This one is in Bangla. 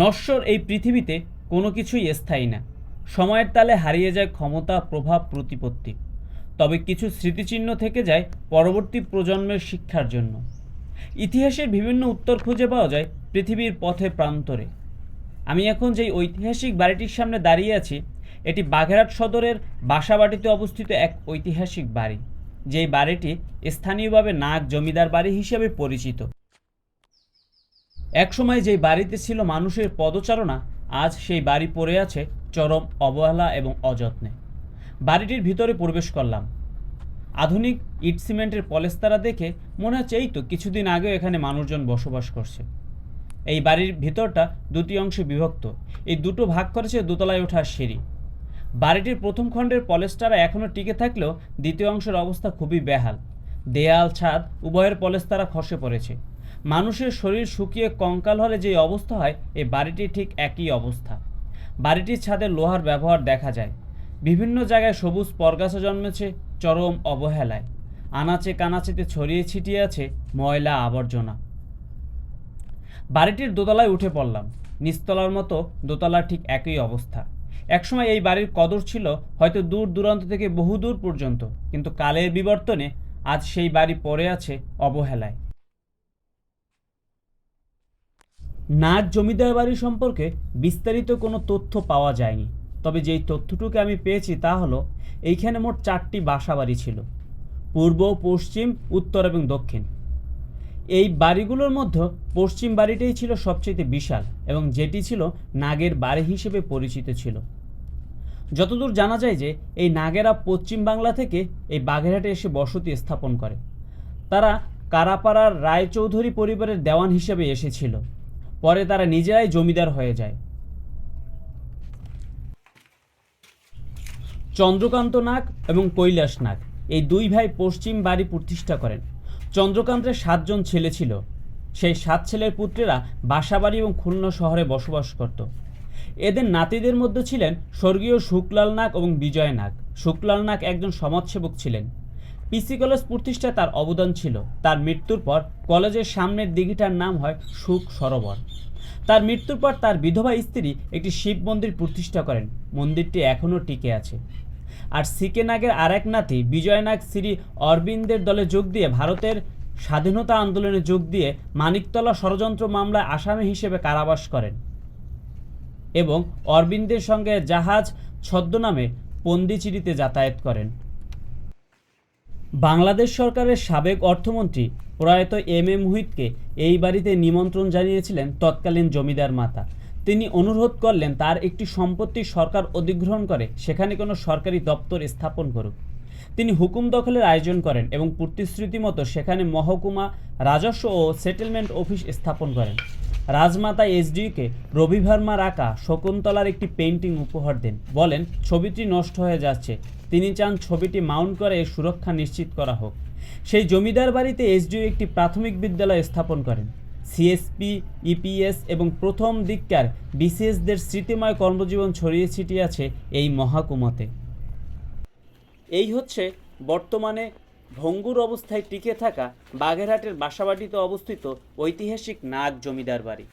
নশ্বর এই পৃথিবীতে কোনো কিছুই স্থায়ী না। সময়ের তালে হারিয়ে যায় ক্ষমতা, প্রভাব, প্রতিপত্তি। তবে কিছু স্মৃতিচিহ্ন থেকে যায় পরবর্তী প্রজন্মের শিক্ষার জন্য। ইতিহাসের বিভিন্ন উত্তর খুঁজে পাওয়া যায় পৃথিবীর পথে প্রান্তরে। আমি এখন যেই ঐতিহাসিক বাড়িটির সামনে দাঁড়িয়ে আছি, এটি বাঘেরহাট সদরের বাসাবাটিতে অবস্থিত এক ঐতিহাসিক বাড়ি, যেই বাড়িটি স্থানীয়ভাবে নাগ জমিদার বাড়ি হিসেবে পরিচিত। একসময় যেই বাড়িতে ছিল মানুষের পদচারণা, আজ সেই বাড়ি পড়ে আছে চরম অবহেলা এবং অযত্নে। বাড়িটির ভিতরে প্রবেশ করলাম। আধুনিক ইট সিমেন্টের পলেস্তারা দেখে মনে হচ্ছে এই তো কিছুদিন আগেও এখানে মানুষজন বসবাস করছে। এই বাড়ির ভিতরটা দুটি অংশে বিভক্ত। এই দুটো ভাগ করেছে দোতলায় ওঠার সিঁড়ি। বাড়িটির প্রথম খণ্ডের পলেস্তারা এখনও টিকে থাকলেও দ্বিতীয় অংশের অবস্থা খুবই বেহাল। দেয়াল, ছাদ, উভয়ের পলেস্তারা খসে পড়েছে। মানুষের শরীর শুকিয়ে কঙ্কাল হলে যে অবস্থা হয় এই বাড়িটি ঠিক একই অবস্থা। বাড়িটির ছাদে লোহার ব্যবহার দেখা যায়। বিভিন্ন জায়গায় সবুজ পরগাছা জন্মেছে, চরম অবহেলায়। আনাচে কানাচেতে ছড়িয়ে ছিটিয়ে আছে ময়লা আবর্জনা। বাড়িটির দোতলায় উঠে পড়লাম। নিস্তলার মতো দোতলার ঠিক একই অবস্থা। একসময় এই বাড়ির কদর ছিল হয়তো দূর দূরান্ত থেকে বহু দূর পর্যন্ত, কিন্তু কালের বিবর্তনে আজ সেই বাড়ি পড়ে আছে অবহেলায়। নাগ জমিদার বাড়ি সম্পর্কে বিস্তারিত কোনো তথ্য পাওয়া যায়নি। তবে যেই তথ্যটুকু আমি পেয়েছি তা হলো, এইখানে মোট চারটি বাসা বাড়ি ছিল, পূর্ব, পশ্চিম, উত্তর এবং দক্ষিণ। এই বাড়িগুলোর মধ্যে পশ্চিম বাড়িটাই ছিল সবচেয়ে বিশাল এবং যেটি ছিল নাগের বাড়ি হিসেবে পরিচিত ছিল। যতদূর জানা যায় যে এই নাগেরা পশ্চিম বাংলা থেকে এই বাগেরহাটে এসে বসতি স্থাপন করে। তারা কারাপাড়ার রায়চৌধুরী পরিবারের দেওয়ান হিসেবে এসেছিল। পরে তারা নিজেরাই জমিদার হয়ে যায়। চন্দ্রকান্ত নাগ এবং কৈলাস নাগ এই দুই ভাই পশ্চিম বাড়ি প্রতিষ্ঠা করেন। চন্দ্রকান্তের সাতজন ছেলে ছিল। সেই সাত ছেলের পুত্রেরা বাসাবাড়ি এবং খুলনা শহরে বসবাস করত। এদের নাতিদের মধ্যে ছিলেন স্বর্গীয় শুকলাল নাগ এবং বিজয় নাগ। শুকলাল নাগ একজন সমাজসেবক ছিলেন। পিসি কলেজ প্রতিষ্ঠায় তার অবদান ছিল। তার মৃত্যুর পর কলেজের সামনের দিঘিটার নাম হয় সুখ সরোবর। তার মৃত্যুর পর তার বিধবা স্ত্রী একটি শিব মন্দির প্রতিষ্ঠা করেন। মন্দিরটি এখনও টিকে আছে। আর সিকে নাগের আরেক নাতি বিজয় নাগ শ্রী অরবিন্দের দলে যোগ দিয়ে ভারতের স্বাধীনতা আন্দোলনে যোগ দিয়ে মানিকতলা ষড়যন্ত্র মামলায় আসামি হিসেবে কারাবাস করেন। এবং অরবিন্দের সঙ্গে জাহাজ ছদ্মনামে পন্দিচিরিতে যাতায়াত করেন। বাংলাদেশ সরকারের সাবেক অর্থমন্ত্রী প্রয়াত এম এ মুহিতকে এই বাড়িতে নিমন্ত্রণ জানিয়েছিলেন তৎকালীন জমিদার মাতা। তিনি অনুরোধ করলেন, তার একটি সম্পত্তি সরকার অধিগ্রহণ করে, সেখানে কোনো সরকারি দপ্তর স্থাপন করুক। তিনি হুকুম দখলের আয়োজন করেন এবং প্রতিশ্রুতি মতো সেখানে মহকুমা রাজস্ব ও সেটেলমেন্ট অফিস স্থাপন করেন। রাজমাতা এসডিকে রবি ভার্মার আঁকা শকুন্তলার একটি পেন্টিং উপহার দেন। বলেন, ছবিটি নষ্ট হয়ে যাচ্ছে। তিনি চান ছবিটি মাউন্ট করে এর সুরক্ষা নিশ্চিত করা হোক। সেই জমিদার বাড়িতে এসডিও একটি প্রাথমিক বিদ্যালয় স্থাপন করেন। সিএসপি ইপিএস এবং প্রথম দিককার বিসিএসদের স্মৃতিময় কর্মজীবন ছড়িয়ে ছিটিয়ে আছে এই মহাকুমতে। এই হচ্ছে বর্তমানে ভঙ্গুর অবস্থায় টিকে থাকা বাগেরহাটের বাসাবাড়িতে অবস্থিত ঐতিহাসিক নাগ জমিদার বাড়ি।